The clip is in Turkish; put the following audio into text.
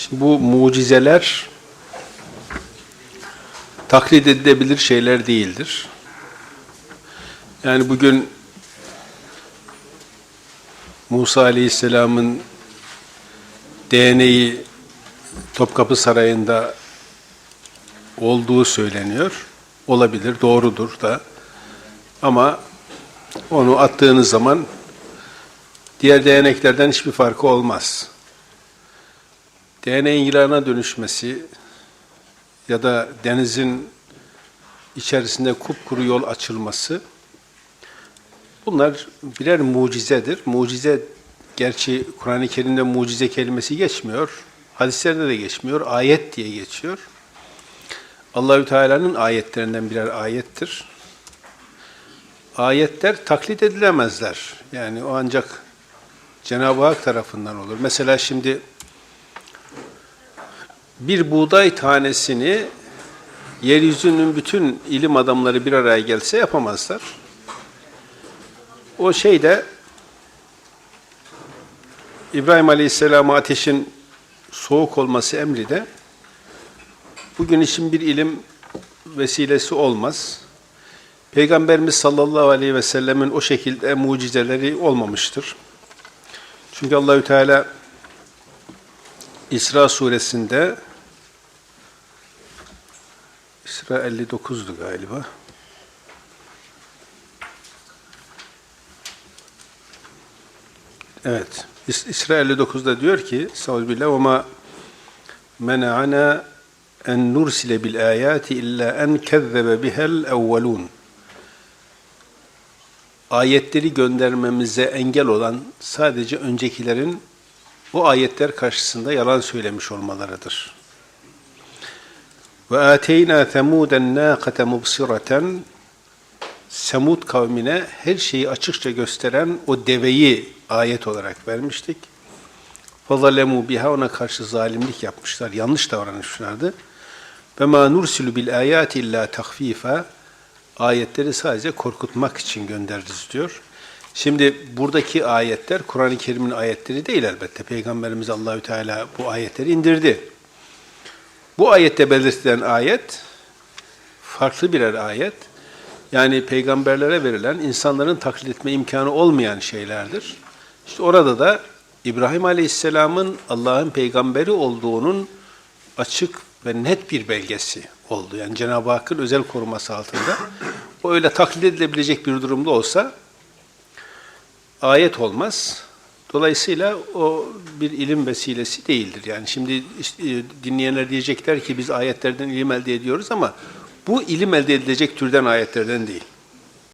Şimdi bu mucizeler taklit edilebilir şeyler değildir. Yani bugün Musa Aleyhisselam'ın DNA'yı Topkapı Sarayı'nda olduğu söyleniyor. Olabilir, doğrudur da. Ama onu attığınız zaman diğer değneklerden hiçbir farkı olmaz. DNA'nın yılana dönüşmesi ya da denizin içerisinde kupkuru yol açılması bunlar birer mucizedir. Mucize gerçi Kur'an-ı Kerim'de mucize kelimesi geçmiyor. Hadislerde de geçmiyor. Ayet diye geçiyor. Allahü Teala'nın ayetlerinden birer ayettir. Ayetler taklit edilemezler. Yani o ancak Cenab-ı Hak tarafından olur. Mesela şimdi bir buğday tanesini yeryüzünün bütün ilim adamları bir araya gelse yapamazlar. O şeyde İbrahim Aleyhisselam'a ateşin soğuk olması emri de bugün için bir ilim vesilesi olmaz. Peygamberimiz sallallahu aleyhi ve sellemin o şekilde mucizeleri olmamıştır. Çünkü Allahü Teala İsra suresinde İsra 59'du galiba. Evet. İs- İsra 59'da diyor ki ve ma mena'ana en nursile bil ayati illa en kezzebe bihel evvelun. Ayetleri göndermemize engel olan sadece öncekilerin bu ayetler karşısında yalan söylemiş olmalarıdır. Ve ateyna semuden nâkate mubsireten Semud kavmine her şeyi açıkça gösteren o deveyi ayet olarak vermiştik. Fazalemu biha ona karşı zalimlik yapmışlar. Yanlış davranmışlardı. Ve ma nursilu bil ayati illa takfifa ayetleri sadece korkutmak için göndeririz diyor. Şimdi buradaki ayetler Kur'an-ı Kerim'in ayetleri değil elbette. Peygamberimiz Allahü Teala bu ayetleri indirdi. Bu ayette belirtilen ayet farklı birer ayet. Yani peygamberlere verilen insanların taklit etme imkanı olmayan şeylerdir. İşte orada da İbrahim Aleyhisselam'ın Allah'ın peygamberi olduğunun açık ve net bir belgesi oldu. Yani Cenab-ı Hakk'ın özel koruması altında. O öyle taklit edilebilecek bir durumda olsa ayet olmaz. Dolayısıyla o bir ilim vesilesi değildir. Yani şimdi işte, dinleyenler diyecekler ki biz ayetlerden ilim elde ediyoruz ama bu ilim elde edilecek türden ayetlerden değil.